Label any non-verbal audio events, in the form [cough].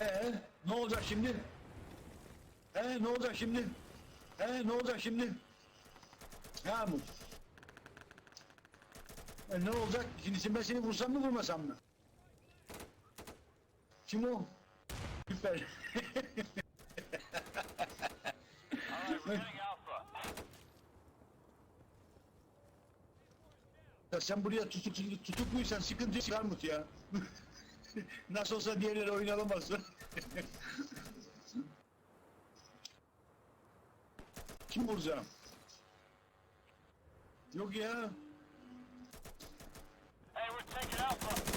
Ee, ne olacak şimdi? Ee, ne olacak şimdi? Ee, ne olacak şimdi? Ha mı? E, ne olacak? Şimdi ben seni vursam mı vurmasam mı? Kim o? Süper. [laughs] Ya sen buraya tutuk, tutuk, tutukluysan sıkıntı yok Armut ya. [laughs] Nasıl olsa diğerleri oyun alamaz. [laughs] Kim vuracağım? Yok ya. Hey, we're taking Alpha.